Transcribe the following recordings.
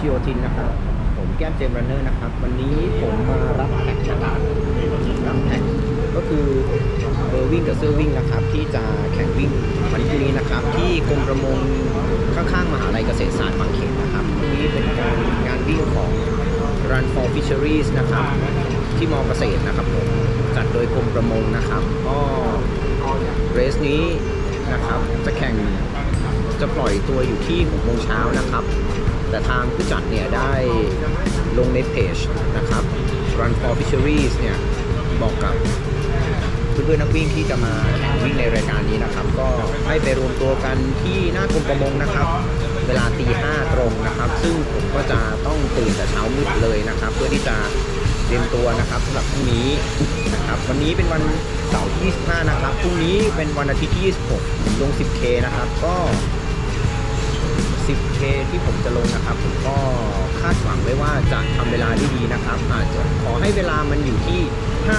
ชโยธินนะครับ ผมแก้มเจมรันเนอร์นะครับ วันนี้ผมมารับแท็กนะครับรับแท็กก็คือเบอร์วิ่งกับเสื้อวิ่งนะครับ ที่จะแข่งวิ่งวันพรุ่งนี้นะครับ ที่กรมประมงข้างๆมหาลัยเกษตรศาสตร์บางเขนนะครับวันนี้เป็นการงานวิ่งของ Run for Fisheries นะครับ ที่มอเกษตรนะครับผมจัดโดยกรมประมงนะครับก็เรสนี้นะครับจะแข่งจะปล่อยตัวอยู่ที่6โมงเช้านะครับ แต่ทางผู้จัดเนี่ยได้ลงในเพจนะครับ Run for Fisheries เนี่ยบอกกับเพื่อนๆนักวิ่งที่จะมาแข่งวิ่งในรายการนี้นะครับ ก็ให้ไปรวมตัวกันที่หน้ากรมประมงนะครับ เวลาตีห้าตรงนะครับ ซึ่งผมก็จะต้องตื่นแต่เช้ามืดเลยนะครับ เพื่อที่จะเตรียมตัวนะครับสำหรับพรุ่งนี้นะครับ วันนี้เป็นวันเสาร์ที่25นะครับพรุ่งนี้เป็นวันอาทิตย์ที่26ลง 10K นะครับ ก็ 10K ที่ผมจะลงนะครับ ผมก็คาดหวังไว้ว่าจะทำเวลาได้ดีนะครับ อาจจะขอให้เวลามันอยู่ที่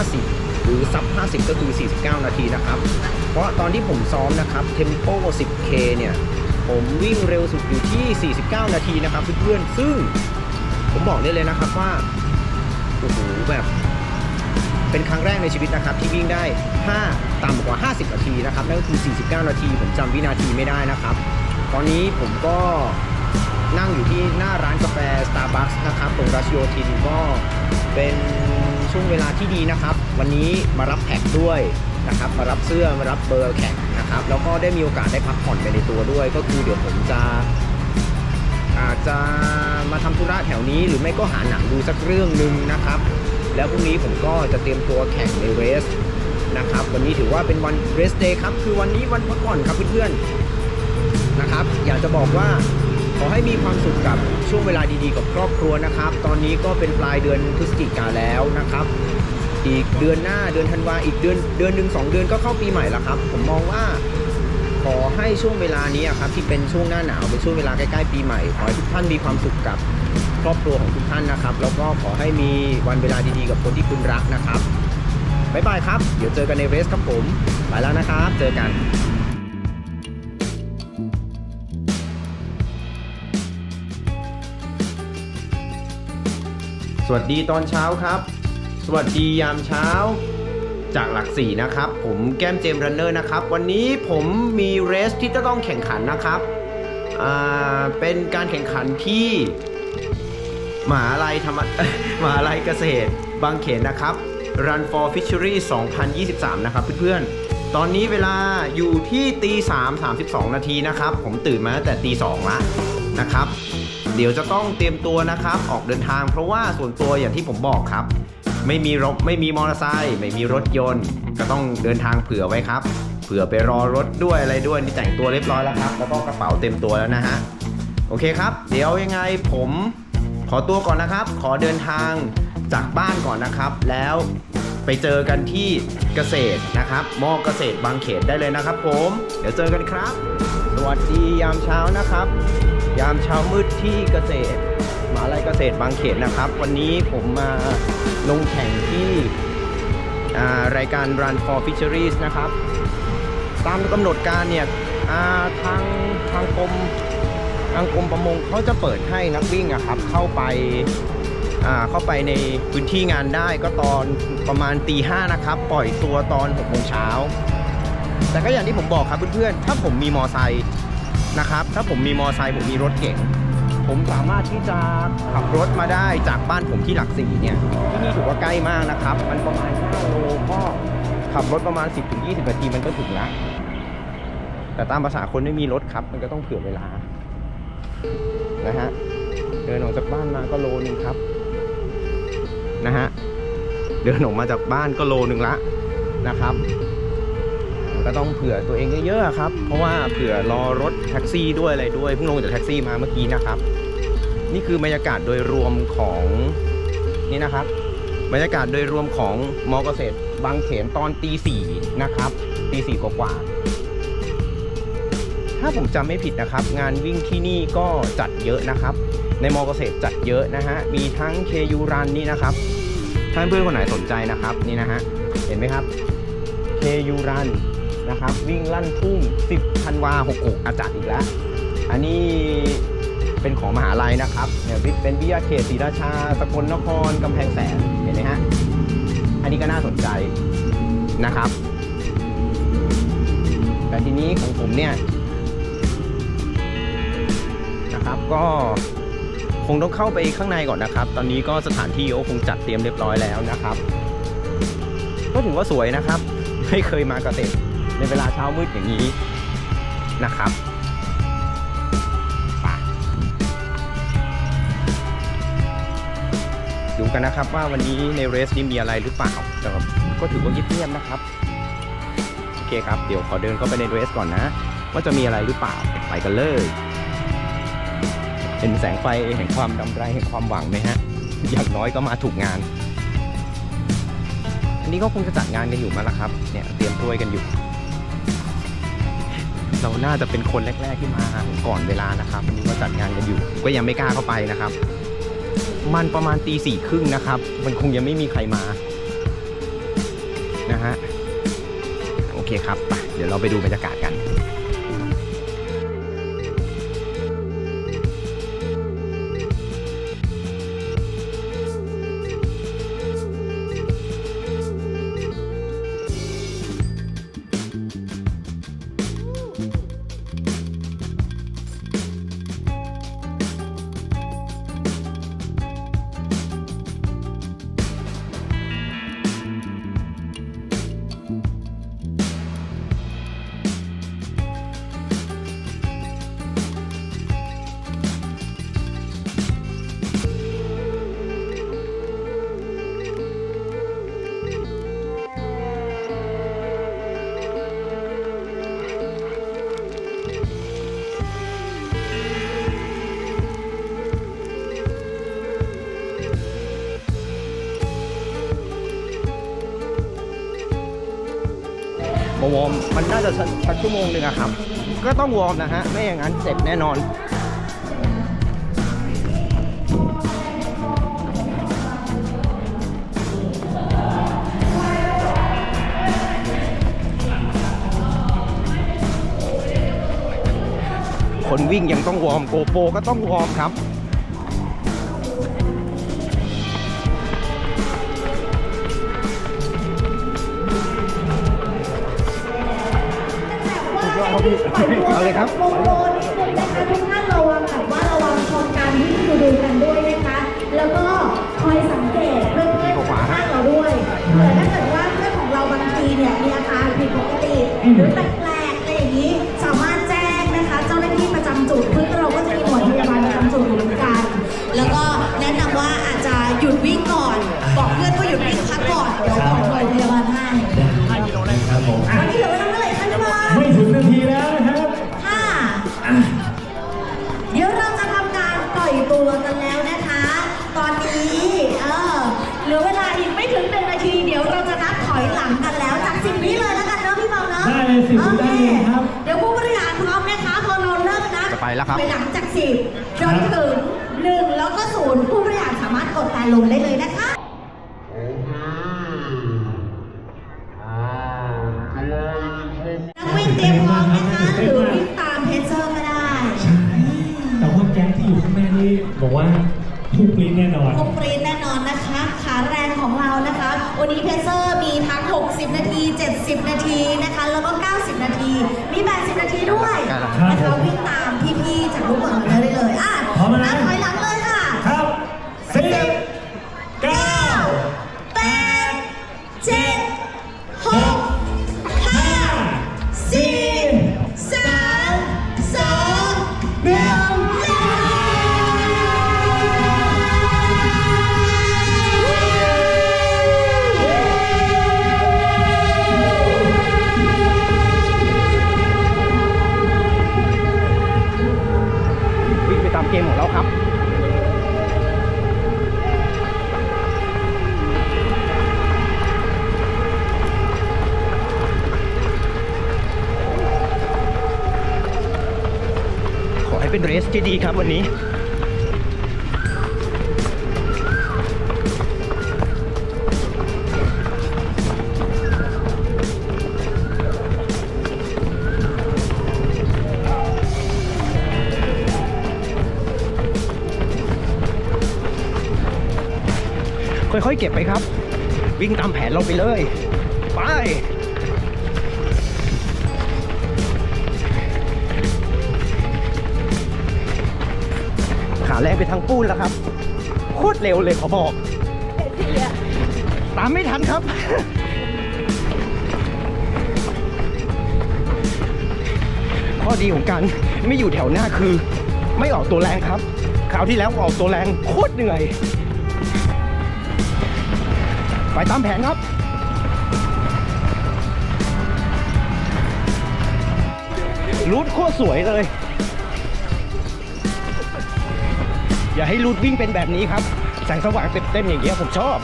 50 หรือซับ 50 ก็คือ 49 นาทีนะครับ เพราะตอนที่ผมซ้อมนะครับเทมโป 10K เนี่ย ผมวิ่งเร็วสุดอยู่ที่ 49 นาทีนะครับเพื่อนๆซึ่งผมบอกได้เลยนะครับว่าโอ้โหแบบเป็นครั้งแรกในชีวิตนะครับที่วิ่งได้ 5 ต่ำกว่า 50 นาทีนะครับ นั่นก็คือ 49 นาที ผมจำวินาทีไม่ได้นะครับ ตอนนี้ผมก็นั่งอยู่ที่หน้าร้านกาแฟ Starbucks นะครับตรงรัชโยธินก็เป็นช่วงเวลาที่ดีนะครับ วันนี้มารับแท็กด้วยนะครับ มารับเสื้อมารับเบอร์แข่งนะครับ แล้วก็ได้มีโอกาสได้พักผ่อนไปในตัวด้วย ก็คือเดี๋ยวผมจะอาจจะมาทำธุระแถวนี้หรือไม่ก็หาหนังดูสักเรื่องหนึ่งนะครับ แล้วพรุ่งนี้ผมก็จะเตรียมตัวแข่งในเรสนะครับ วันนี้ถือว่าเป็นวันเรสเดย์ครับ คือวันนี้วันพักผ่อนครับเพื่อนๆ นะครับ อยากจะบอกว่าขอให้มีความสุขกับช่วงเวลาดีๆ กับครอบครัวนะครับ ตอนนี้ก็เป็นปลายเดือนพฤศจิกาแล้วนะครับ อีกเดือนหน้าเดือนธันวาอีกเดือนเดือนหนึ่งสองเดือนก็เข้าปีใหม่แล้วครับ ผมมองว่าขอให้ช่วงเวลานี้ครับที่เป็นช่วงหน้าหนาวเป็นช่วงเวลาใกล้ๆปีใหม่ขอให้ทุกท่านมีความสุขกับครอบครัวของทุกท่านนะครับ แล้วก็ขอให้มีวันเวลาดีๆ กับคนที่คุณรักนะครับบ๊ายบายครับ เดี๋ยวเจอกันในเรสครับผม ไปแล้วนะครับ เจอกัน วัสดีตอนเช้าครับ สวัสดียามเช้า จากหลักสี่นะครับ ผมแก้มเจมรันเนอร์นะครับ วันนี้ผมมีเรสที่จะต้องแข่งขันนะครับอ่าเป็นการแข่งขันที่มหาลัยธรรมมหาลัยเกษตร บางเขนนะครับ Run for Fishery 2023 นะครับเพื่อนๆ ตอนนี้เวลาอยู่ที่ตี3 32 นาทีนะครับ ผมตื่นมาตั้งแต่ตี2ละนะครับ เดี๋ยวจะต้องเตรียมตัวนะครับ ออกเดินทางเพราะว่าส่วนตัวอย่างที่ผมบอกครับ ไม่มีรถไม่มีมอเตอร์ไซค์ไม่มีรถยนต์ ก็ต้องเดินทางเผื่อไว้ครับ เผื่อไปรอรถด้วยอะไรด้วยนี่แต่งตัวเรียบร้อยแล้วครับ แล้วก็กระเป๋าเต็มตัวแล้วนะฮะโอเคครับ เดี๋ยวยังไงผมขอตัวก่อนนะครับ ขอเดินทางจากบ้านก่อนนะครับ แล้วไปเจอกันที่เกษตรนะครับมอเกษตรบางเขตได้เลยนะครับ ผม เดี๋ยวเจอกันครับ สวัสดียามเช้านะครับ ยามเช้ามืดที่เกษตรมหาลัยเกษตรบางเขตนะครับ วันนี้ผมมาลงแข่งที่รายการ Run for Fisheries นะครับ ตามกำหนดการเนี่ยาทางทางกรมทางกรมประมงเขาจะเปิดให้นักวิ่งอะครับ เข้าไปเข้าไปในพื้นที่งานได้ก็ตอนประมาณตีห้านะครับ ปล่อยตัวตอน6โมงเช้าแต่ก็อย่างที่ผมบอกครับเพื่อนๆถ้าผมมีมอไซค์ นะครับ ถ้าผมมีมอไซค์ผมมีรถเก๋งผมสามารถที่จะขับรถมาได้จากบ้านผมที่หลักสี่เนี่ยที่นี่ถือว่าใกล้มากนะครับ มันประมาณ5โลก็ขับรถประมาณ 10-20นาทีมันก็ถึงล้วแต่ตามภาษาคนไม่มีรถครับ มันก็ต้องเผื่อเวลานะฮะเดินออกจากบ้านมาก็โลนึงครับนะฮะเดินออกมาจากบ้านก็โลนึงละนะครับ ก็ต้องเผื่อตัวเองเยอะๆครับ เพราะว่าเผื่อรอรถแท็กซี่ด้วยอะไรด้วยเพิ่งลงจากแท็กซี่มาเมื่อกี้นะครับ นี่คือบรรยากาศโดยรวมของนี่นะครับ บรรยากาศโดยรวมของมอเกษตรบางเขนตอนตีสี่นะครับตีสี่กว่าๆถ้าผมจำไม่ผิดนะครับ งานวิ่งที่นี่ก็จัดเยอะนะครับ ในมอเกษตรจัดเยอะนะฮะมีทั้ง KU Run นี่นะครับถ้าเพื่อนคนไหนสนใจนะครับนี่นะฮะเห็นไหมครับ KU Run นะครับ วิ่งลั่นทุ่ง 10ธันวา66อาจัดอีกแล้ว อันนี้เป็นของมหาลัยนะครับเนี่ยเป็นวิทยาเขตศรีราชาสกลนครกำแพงแสนเห็นไหมฮะอันนี้ก็น่าสนใจนะครับ แต่ทีนี้ของผมเนี่ยนะครับก็คงต้องเข้าไปข้างในก่อนนะครับ ตอนนี้ก็สถานที่ก็คงจัดเตรียมเรียบร้อยแล้วนะครับ ก็ถือว่าสวยนะครับ ไม่เคยมาเกษตร ในเวลาเช้ามืดอย่างนี้นะครับไปดูกันนะครับว่าวันนี้ในเรสนี้มีอะไรหรือเปล่าแต่ก็ถือว่าเงียบๆนะครับ โอเคครับ เดี๋ยวขอเดินเข้าไปในเรสก่อนนะ ว่าจะมีอะไรหรือเปล่าไปกันเลยเป็นแสงไฟแห่งความดำไรแห่งความหวังไหมฮะ อย่างน้อยก็มาถูกงาน อันนี้ก็คงจะจัดงานกันอยู่มาแล้วครับ เนี่ยเตรียมถ้วยกันอยู่ เราน่าจะเป็นคนแรก ๆที่มาก่อนเวลานะครับวันนี้ก็จัดงานกันอยู่ ก็ยังไม่กล้าเข้าไปนะครับ มันประมาณตีสี่ครึ่งนะครับ มันคงยังไม่มีใครมานะฮะโอเคครับไปเดี๋ยวเราไปดูบรรยากาศกัน มมันน่าจะสักชั่วโมงหนึ่งอะครับ ก็ต้องวอร์มนะฮะ ไม่อย่างนั้นเสร็จแน่นอนคนวิ่งยังต้องวอร์มโกโปก็ต้องวอร์มครับ เอาเลยครับโมโมนิดนึงนะคะทุกท่านระวังแบบว่าระวังชนกันที่ดูดูกันด้วยนะคะ แล้วก็คอยสังเกตเพื่อนเพื่อนข้างเราด้วยเผื่อถ้าเกิดว่าเพื่อนของเราบางทีเนี่ยมีอาการผิดปกติหรือแปลกๆอะไรอย่างนี้ สามารถแจ้งนะคะ เจ้าหน้าที่ประจำจุดเพื่อเราก็จะมีหน่วยพยาบาลประจำจุดอยู่เหมือนกัน แล้วก็แนะนำว่าอาจจะหยุดวิ่งก่อน บอกเพื่อนว่าหยุดวิ่งพักก่อนเดี๋ยว เนาะได้เลย10โอได้เลยครับ เดี๋ยวผู้บริหารพร้อมนะคะพอเราเริ่มนับจะไปแล้วครับไปหลังจากสิบจนถึงหนึ่งแล้วก็ศูนย์ผู้บริหารสามารถกดการลงได้เลยนะคะ 70 นาทีนะคะ แล้วก็ 90 นาที มี 80 นาทีด้วยครับนะคะวิ่งตามพี่ๆจากรูปเปิดได้เลยอะพร้อมแล้วนะนับถอย เป็นเรสที่ดีครับวันนี้ ค่อยๆเก็บไปครับ วิ่งตามแผนเราไปเลย ไป แรงไปทางปูนแล้วครับ โคตรเร็วเลยขอบอก ตามไม่ทันครับ ข้อดีของการไม่อยู่แถวหน้าคือ ไม่ออกตัวแรงครับคราวที่แล้วออกตัวแรงโคตรเหนื่อย ไปตามแผนครับรูทโคตรสวยเลย อย่าให้รูทวิ่งเป็นแบบนี้ครับแสงสว่างเต็มๆอย่างเงี้ยผมชอบ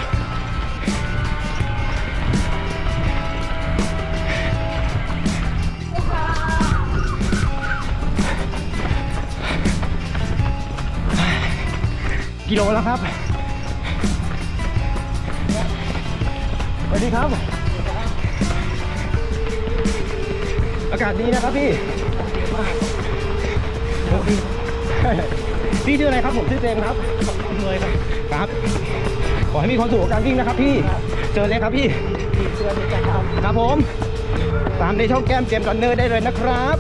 กิโลแล้วครับสวัสดีครับ อากาศดีนะครับพี่ พี่ชื่ออะไรครับผมชื่อเจมส์ครับเลยครับครับ ขอให้มีความสุขกับการวิ่งนะครับพี่เจอเลยครับพี่เจอกันครับครับผม ตามในช่องแก้มเจมส์รันเนอร์ได้เลยนะครับ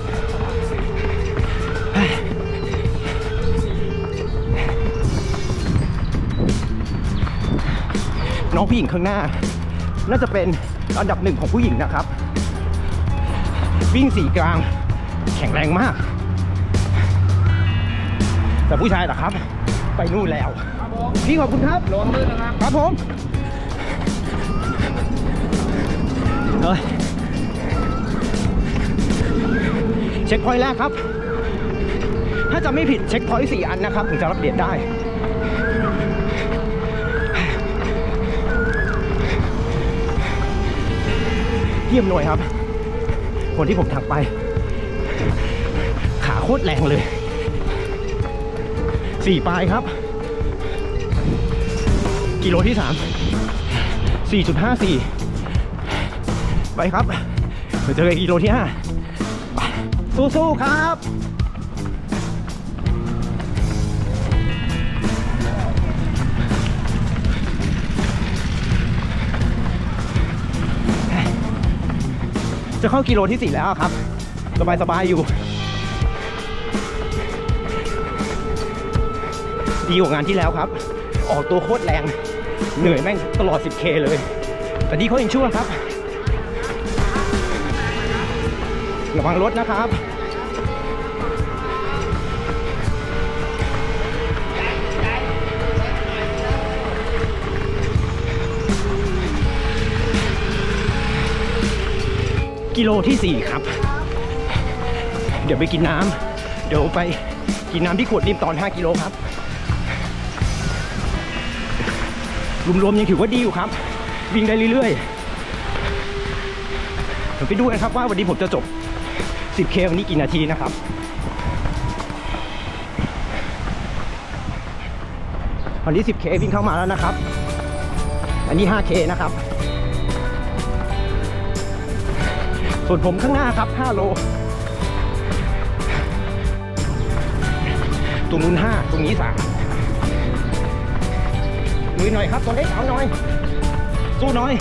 น้องผู้หญิงข้างหน้า น่าจะเป็นอันดับหนึ่งของผู้หญิงนะครับ วิ่งสี่กลาง แข็งแรงมาก แต่ผู้ชายเหรอครับ ไปนู่นแล้ว พี่ขอบคุณครับลงมือนะครับ ครับผมเฮ้ยเช็คพอยต์แรกครับ ถ้าจะไม่ผิดเช็คพอยต์สี่อันนะครับ ถึงจะรับเหรียญได้ เยี่ยมหน่วยครับ คนที่ผมทักไป ขาโคตรแรงเลย สี่ปลายครับ กิโลที่สามสี่จุดห้าสี่ไปครับเดี๋ยวเจอกันกิโลที่ห้าสู้ๆครับจะเข้ากิโลที่สี่แล้วครับ สบาย ๆ อยู่ ดีกว่างานที่แล้วครับ ออกตัวโคตรแรง เหนื่อยแม่งตลอด 10K เลย แต่ดีเขายังชั่วครับ ระวังรถนะครับกิโลที่ 4 ครับ เดี๋ยวไปกินน้ำ เดี๋ยวไปกินน้ำที่ขวดริมตอน 5 กิโลครับ รวมๆยังถือว่าดีอยู่ครับ วิ่งได้เรื่อยๆเดี๋ยวไปดูกันครับว่าวันนี้ผมจะจบ 10K วันนี้กี่นาทีนะครับวันนี้ 10K วิ่งเข้ามาแล้วนะครับ อันนี้ 5K นะครับ ส่วนผมข้างหน้าครับ 5 โล ตรงนู้น 5 ตรงนี้ 3 ยหน่อยครับตัวเล็กเอาหน่อย สู้หน่อย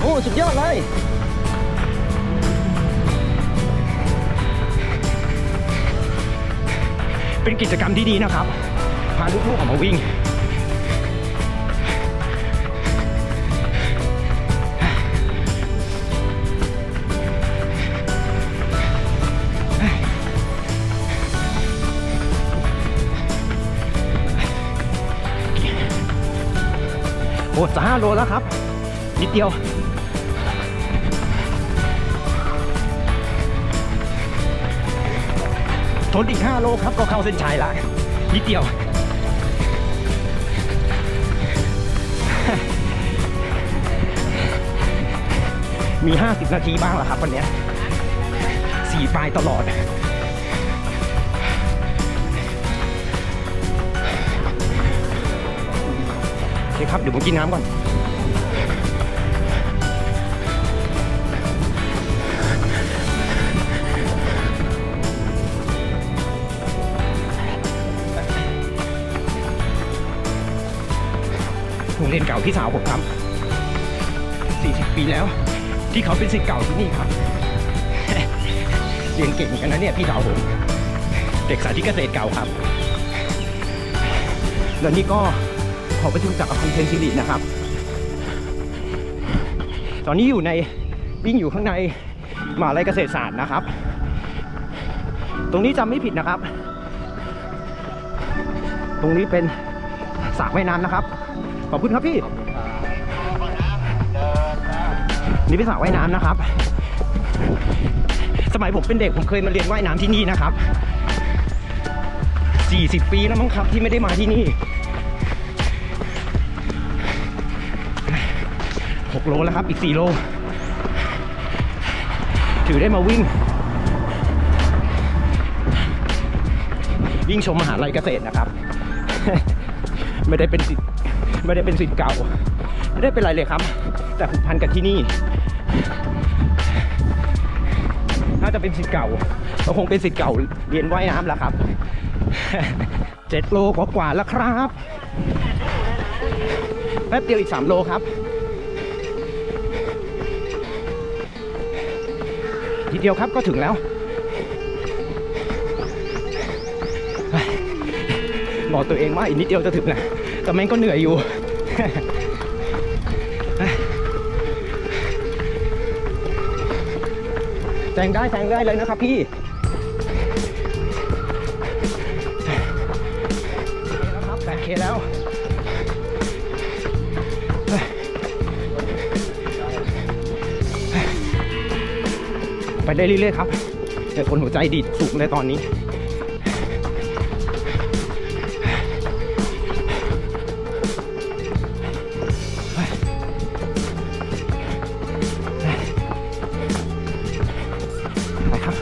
โอ้สุดยอดเลยเป็นกิจกรรมที่ดีนะครับ พาลูกๆออกมาวิ่ง อ้จะห้าโลแล้วครับ นิดเดียวทนอีก 5 โลครับ ก็เข้าเส้นชัยละนิดเดียว มี 50 นาทีบ้างแล้วครับวันนี้สี่ปลายตลอด เคครับ เดี๋ยวผมกินน้ำก่อน โรงเรียนเก่าพี่สาวผมครับ 40 ปีแล้ว ที่เขาเป็นศิษย์เก่าที่นี่ครับ เรียนเก่งกันนะเนี่ยพี่สาวผม เด็กสาธิตเกษตรเก่าครับ แล้วนี่ก็ ขอประชุมจากอภัยเพนซิลินะครับ ตอนนี้อยู่ในวิ่งอยู่ข้างในมหาลัยเกษตรศาสตร์นะครับ ตรงนี้จำไม่ผิดนะครับ ตรงนี้เป็นสระว่ายน้ำนะครับ ขอบคุณครับพี่นี่เป็นสระว่ายน้ำนะครับ สมัยผมเป็นเด็กผมเคยมาเรียนว่ายน้ำที่นี่นะครับ 40 ปีแล้วมั้งครับที่ไม่ได้มาที่นี่ โลแล้วครับ อีก 4 โล ถือได้มาวิ่ง วิ่งชมมหาลัยเกษตรนะครับ ไม่ได้เป็นสิทธิ์ไม่ได้เป็นสิทธิ์เก่า ไม่ได้เป็นไรเลยครับ แต่ผูกพันกับที่นี่ น่าจะเป็นสิทธิ์เก่าก็คงเป็นสิทธิ์เก่าเรียนว่ายน้ำแล้วครับเจ็ดโลกว่าๆแล้วครับ แป๊บเดียวอีก 3 โลครับ ทีเดียวครับก็ถึงแล้วบอกตัวเองว่าอีกนิดเดียวจะถึงนะแต่แม่งก็เหนื่อยอยู่ แซงได้แซงได้เลยนะครับพี่แล้วครับแปดเคแล้ว ไปได้เรื่อยๆครับแต่คนหัวใจดีดสูงเลยตอนนี้ ไปครับ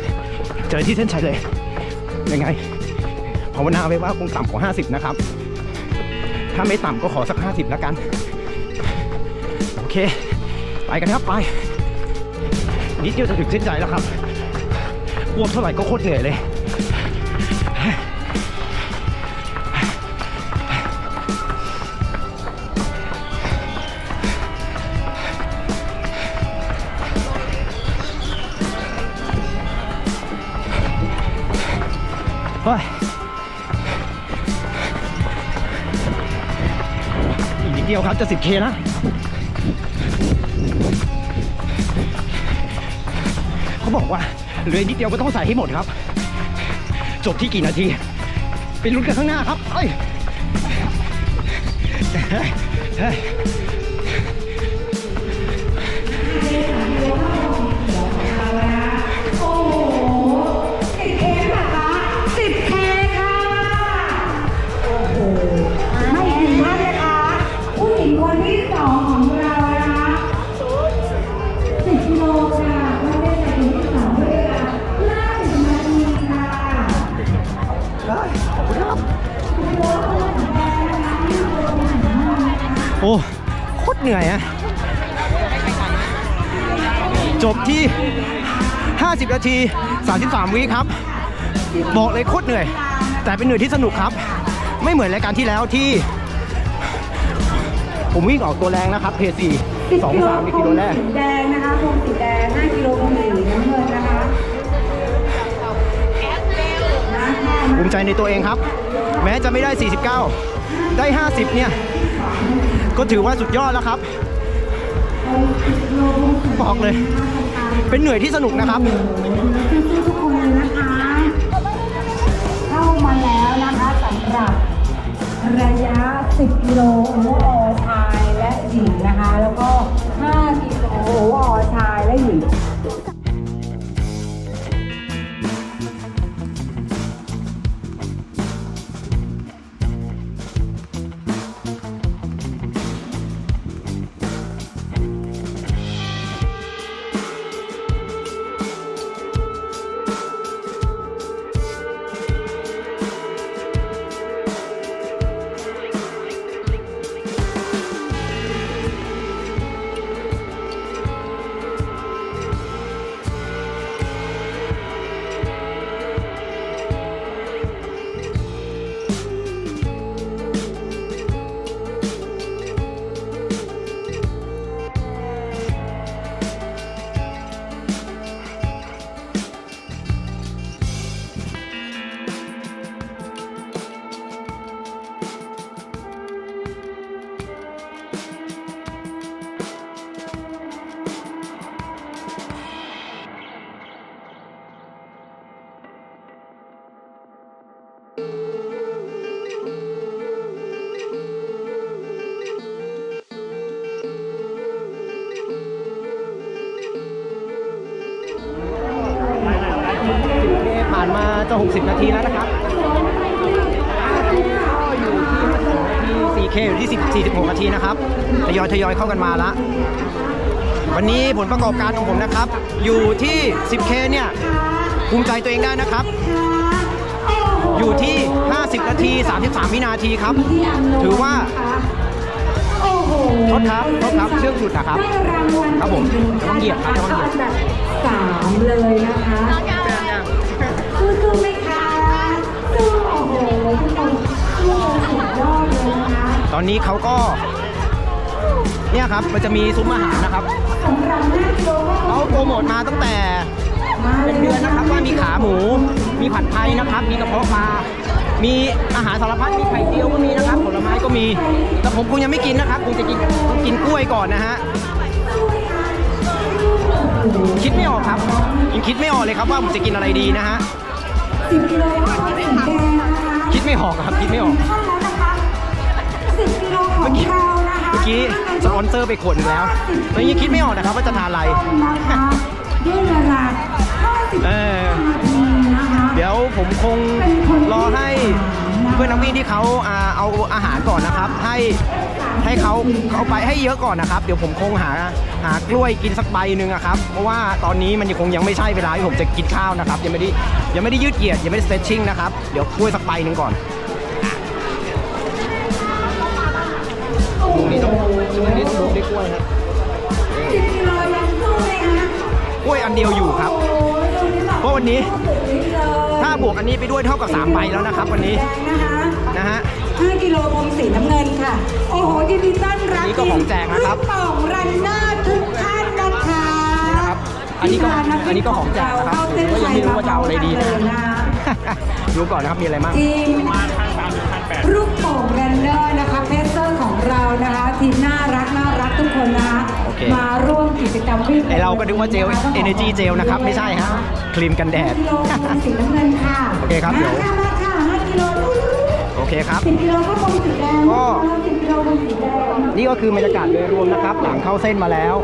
เจอที่เส้นชัยเลย ยังไงภาวนาไว้ว่าคงต่ำกว่า 50 นะครับ ถ้าไม่ต่ำก็ขอสัก 50 แล้วกัน โอเค ไปกันครับ ไป นิดเดียวจะถึงเส้นชัยแล้วครับควบเท่าไหร่ก็โคตรเหนื่อยเลย เฮ้ย อีกนิดเดียวครับจะ 10K นะ เขาบอกว่าเหลือนิดเดียวก็ต้องใส่ให้หมดครับ จบที่กี่นาที ไปลุ้นกันข้างหน้าครับเอ้ยเฮ้ย เหนื่อยอะจบที่ 50 นาที 33 วิครับ บอกเลยโคตรเหนื่อย แต่เป็นเหนื่อยที่สนุกครับ ไม่เหมือนรายการที่แล้วที่ ผมวิ่งออกตัวแรงนะครับ เพจสี่สองสามกิโลแรกสีแดงนะคะพวงสีแดง5กิโลพวงสีน้ำเงินนะคะนะคะภูมิใจในตัวเองครับ แม้จะไม่ได้ 49 ได้ 50 เนี่ย ก็ถือว่าสุดยอดแล้วครับ บอกเลย เป็นเหนื่อยที่สนุกนะครับทุกคนเลยนะคะเข้ามาแล้วนะคะสำหรับระยะ 10 กิโลโอวอร์อชายและหญิงนะคะ แล้วก็ 5 กิโลโอวอร์อชายและหญิง 60 นาทีแล้วนะครับอยู่ที่ 4K อยู่ที่10 46 นาทีนะครับทยอยทยอยเข้ากันมาละวันนี้ผลประกอบการของผมนะครับ อยู่ที่ 10K เนี่ยภูมิใจตัวเองได้นะครับ อยู่ที่ 50 นาที 33 วินาทีครับ ถือว่าโอ้โหโทษครับทษครับเชือกหลุดนะครับ ครับผมต้องเหยียบครับต้องเหยียบสามเลยนะคะ อนนี้เขาก็ เนี่ยครับมันจะมีซุ้มอาหารนะครับสำหรับหน้าโลโก้เขาโปรโมทมาตั้งแต่เป็นเดือนนะครับว่ามีขาหมู มีผัดไทยนะครับ มีกระเพาะปลา มีอาหารสารพัด มีไข่เจียวก็มีนะครับ ผลไม้ก็มี แต่ผมคงยังไม่กินนะครับคงจะกินกินกล้วยก่อนนะฮะ คิดไม่ออกครับยังคิดไม่ออกเลยครับว่าผมจะกินอะไรดีนะฮะสิบกิโลก็สีแดงนะคะคิดไม่ออกครับ คิดไม่ออก บกิโลของเรานะคะเมื่อกี้สปอนเซอร์ไปขวดหนึ่งแล้วตอนนี้ยังคิดไม่ออกนะครับว่าจะทานอะไรนะคะด้วยเวลา50เออนาทีนะคะเดี๋ยวผมคงรอให้เพื่อนนักวิ่งที่เขาอ่าเอาอาหารก่อนนะครับ ให้ให้เขาเขาไปให้เยอะก่อนนะครับ เดี๋ยวผมคงหาหากล้วยกินสักใบหนึ่งอะครับ เพราะว่าตอนนี้มันยังคงยังไม่ใช่เวลาที่ผมจะกินข้าวนะครับ ยังไม่ได้ยังไม่ได้ยืดเหยียดยังไม่ได้สเตรชชิ่งนะครับ เดี๋ยวกล้วยสักใบหนึ่งก่อน ตรงนี้ต้องตรงนี้ต้องดูได้กล้วยนะสิบกิโลยังสู้ไหมคะกล้วยอันเดียวอยู่ครับโอ้ยดูนี่แบบเพราะวันนี้สุดฤทธิ์เลยถ้าบวกอันนี้ไปด้วยเท่ากับ3ใบแล้วนะครับ วันนี้แดงนะคะนะฮะ5กิโลกรมสีน้ำเงินค่ะ โอ้โหยินดีต้อนรับนี่ก็ของแจกนะครับลูกโป่งรันเนอร์ทุกท่านนะคะนะครับอันนี้ก็อันนี้ก็ของแจกนะครับผมก็ยังไม่รู้ว่าจะเอาอะไรดีนะดูก่อนนะครับมีอะไรบ้างทีมลูกโป่งรันเนอร์นะคะเพสเซอร์ของเรานะคะ ทีมน่ารักน่ารักทุกคนนะคะโอเค มาร่วมกิจกรรมวิ่งไอเราก็นึกว่าเจล Energy เจลนะครับ ไม่ใช่ฮะครีมกันแดด กิโลกรมสีน้ำเงินค่ะโอเคครับเดี๋ยว มาค่ะมาค่ะ5กิโลโอเคครับ10กิโลก็คงสีแดงก็10กิโลคงสีแดง นี่ก็คือบรรยากาศโดยรวมนะครับ หลังเข้าเส้นมาแล้ว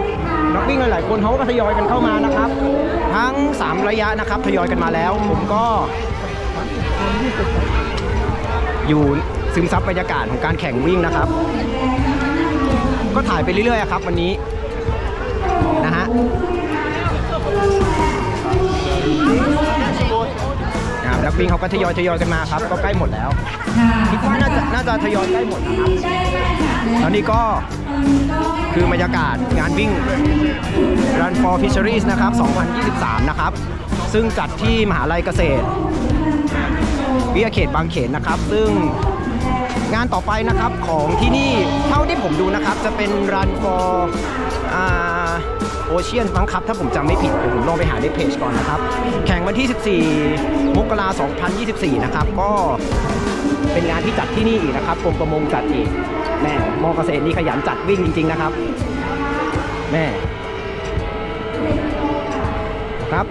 นักวิ่งหลายๆ คนเขาก็ทยอยกันเข้ามานะครับ ทั้ง 3 ระยะนะครับ ทยอยกันมาแล้ว ผมก็ อยู่ซึมซับบรรยากาศของการแข่งวิ่งนะครับ ก็ถ่ายไปเรื่อยๆครับวันนี้นะฮะนะครับนักวิ่งเขาก็ทยอยทยอยกันมาครับ ก็ใกล้หมดแล้วคิดว่าน่าจะน่าจะทยอยใกล้หมดนะครับแล้วนี่ก็คือบรรยากาศงานวิ่ง Run for Fisheries นะครับ 2023 นะครับ ซึ่งจัดที่มหาลัยเกษตรวิทยาเขตบางเขนนะครับ ซึ่ง งานต่อไปนะครับของที่นี่เท่าที่ผมดูนะครับ จะเป็น Run for โอเชียนมั้งครับถ้าผมจำไม่ผิดผมลองไปหาในเพจก่อนนะครับ แข่งวันที่ 14 มกราคม 2024 นะครับ ก็เป็นงานที่จัดที่นี่อีกนะครับกรมประมงจัดอีกแม่มอเกษตรนี่ขยันจัดวิ่งจริง ๆ นะครับ แม่ครับ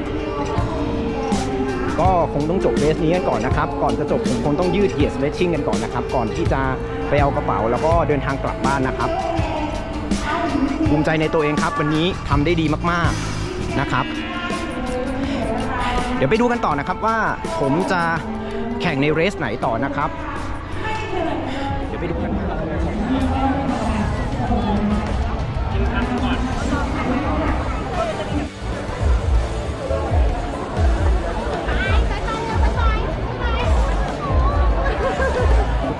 ก็คงต้องจบเรสนี้กันก่อนนะครับ ก่อนจะจบผมคงต้องยืดเหยียดสเวชชิ่งกันก่อนนะครับ ก่อนที่จะไปเอากระเป๋าแล้วก็เดินทางกลับบ้านนะครับ ภูมิใจในตัวเองครับ วันนี้ทำได้ดีมากๆนะครับ เดี๋ยวไปดูกันต่อนะครับว่าผมจะแข่งในเรสไหนต่อนะครับ เดี๋ยวไปดูกัน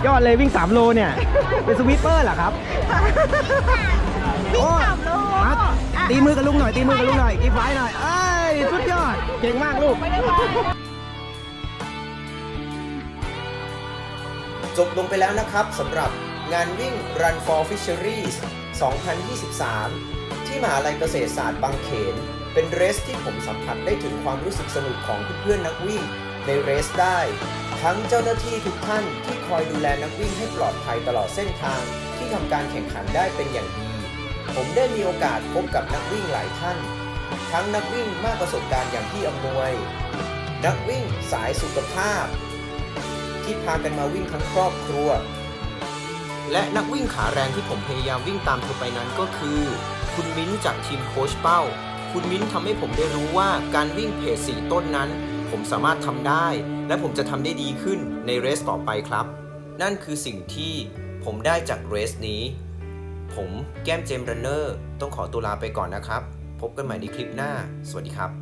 ยอดเลยวิ่ง 3 โลเนี่ย เป็นสวิปเปอร์เหรอครับวิ่งสามโลตีมือกับลุงหน่อย ตีมือกับลุงหน่อยกีไฟหน่อย เอ้ย สุดยอด เก่งมากลูก จบลงไปแล้วนะครับสำหรับงานวิ่ง Run for Fisheries 2023 ที่มหาลัยเกษตรศาสตร์บางเขน เป็นเรสที่ผมสัมผัสได้ถึงความรู้สึกสนุกของเพื่อนๆนักวิ่งในเรสได้ ทั้งเจ้าหน้าที่ทุกท่านที่คอยดูแลนักวิ่งให้ปลอดภัยตลอดเส้นทางที่ทำการแข่งขันได้เป็นอย่างดี ผมได้มีโอกาสพบกับนักวิ่งหลายท่าน ทั้งนักวิ่งมากประสบการณ์อย่างพี่อำนวย นักวิ่งสายสุขภาพ ที่พากันมาวิ่งทั้งครอบครัว และนักวิ่งขาแรงที่ผมพยายามวิ่งตามเธอไปนั้นก็คือ คุณมิ้นจากทีมโค้ชเป้า คุณมิ้นทำให้ผมได้รู้ว่าการวิ่งเพจสีต้นนั้น ผมสามารถทำได้ และผมจะทำได้ดีขึ้นในเรสต่อไปครับ นั่นคือสิ่งที่ผมได้จากเรสนี้ ผมแก้มเจมรันเนอร์ต้องขอตัวลาไปก่อนนะครับ พบกันใหม่ในคลิปหน้า สวัสดีครับ